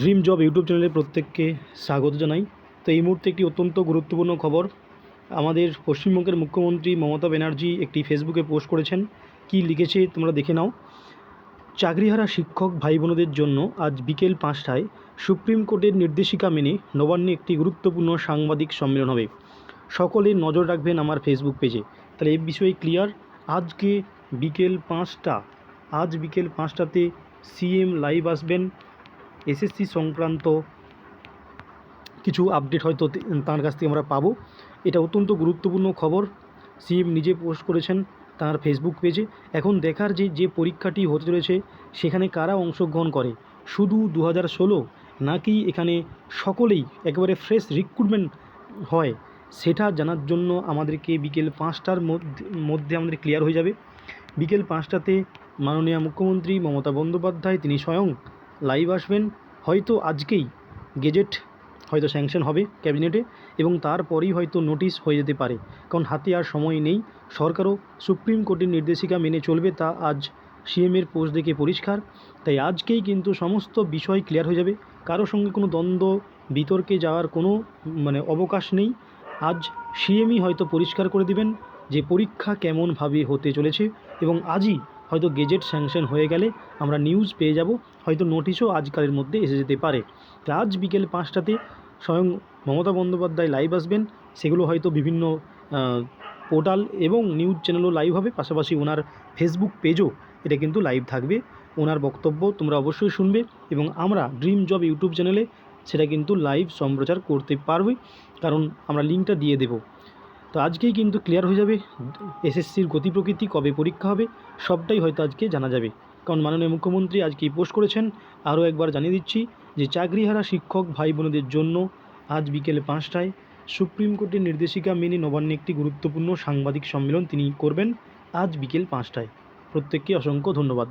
Dream job YouTube চ্যানেলে প্রত্যেককে স্বাগত জানাই। তো এই মুহূর্তে একটি অত্যন্ত গুরুত্বপূর্ণ খবর। আমাদের পশ্চিমবঙ্গের মুখ্যমন্ত্রী মমতা ব্যানার্জি একটি ফেসবুকে পোস্ট করেছেন। কি লিখেছে তোমরা দেখে নাও। চাকরিহারা শিক্ষক ভাই বোনদের জন্য আজ বিকেল পাঁচটায় সুপ্রিম কোর্টের নির্দেশিকা মেনে নবান্নে একটি গুরুত্বপূর্ণ সাংবাদিক সম্মেলন হবে। সকলে নজর রাখবেন আমার ফেসবুক পেজে তাহলে এই বিষয়ে ক্লিয়ার আজকে বিকেল পাঁচটা। আজ বিকেল পাঁচটাতে সিএম লাইভ আসবেন। এসএসসি সংক্রান্ত কিছু আপডেট হয়তো তার কাছ থেকে আমরা পাবো। এটা অত্যন্ত গুরুত্বপূর্ণ খবর। সিএম নিজে পোস্ট করেছেন তার ফেসবুক পেজে এখন দেখার যে যে পরীক্ষাটি হতে চলেছে, সেখানে কারা অংশগ্রহণ করে? শুধু দু ষোলো নাকি এখানে সকলেই একেবারে ফ্রেশ রিক্রুটমেন্ট হয়, সেটা জানার জন্য আমাদেরকে বিকেল পাঁচটার মধ্যে আমাদের ক্লিয়ার হয়ে যাবে। বিকেল পাঁচটাতে মাননীয় মুখ্যমন্ত্রী মমতা বন্দ্যোপাধ্যায়, তিনি স্বয়ং লাইভ আসবেন। হয়তো আজকেই গেজেট হয়তো স্যাংশন হবে ক্যাবিনেটে এবং তারপরেই হয়তো নোটিশ হয়ে যেতে পারে। কারণ হাতে আর সময় নেই। সরকারও সুপ্রিম কোর্টের নির্দেশিকা মেনে চলবে তা আজ সিএমের পোস্ট দেখে পরিষ্কার। তাই আজকেই কিন্তু সমস্ত বিষয় ক্লিয়ার হয়ে যাবে। কারও সঙ্গে কোনো দ্বন্দ্ব, বিতর্কে যাওয়ার কোনো মানে অবকাশ নেই। আজ সিএমই হয়তো পরিষ্কার করে দিবেন যে পরীক্ষা কেমনভাবে হতে চলেছে এবং আজই হয়তো গেজেট স্যাংশন হয়ে গেলে আমরা নিউজ পেয়ে যাব, হয়তো নোটিশও আজকালের মধ্যে এসে যেতে পারে। আজ বিকেল পাঁচটাতে স্বয়ং মমতা বন্দ্যোপাধ্যায় লাইভ আসবেন, সেগুলো হয়তো বিভিন্ন পোর্টাল এবং নিউজ চ্যানেলও লাইভ হবে, পাশাপাশি ওনার ফেসবুক পেজও এটা কিন্তু লাইভ থাকবে। ওনার বক্তব্য তোমরা অবশ্যই শুনবে এবং আমরা ড্রিম জব ইউটিউব চ্যানেলে সেটা কিন্তু লাইভ সম্প্রচার করতে পারবে কারণ আমরা লিঙ্কটা দিয়ে দেবো। তো আজকেই কিন্তু ক্লিয়ার হয়ে যাবে। এসএসসির গতি প্রকৃতি কবে পরীক্ষা হবে, সবটাই হয়তো আজকে জানা যাবে। কারণ মাননীয় মুখ্যমন্ত্রী আজকেই পোস্ট করেছেন, আরও একবার জানিয়ে দিচ্ছি যে চাকরিহারা শিক্ষক ভাই বোনদের জন্য আজ বিকেলে পাঁচটায় সুপ্রিম কোর্টের নির্দেশিকা মেনে নবান্নে একটি গুরুত্বপূর্ণ সাংবাদিক সম্মেলন তিনি করবেন আজ বিকেল পাঁচটায়। প্রত্যেককে অসংখ্য ধন্যবাদ।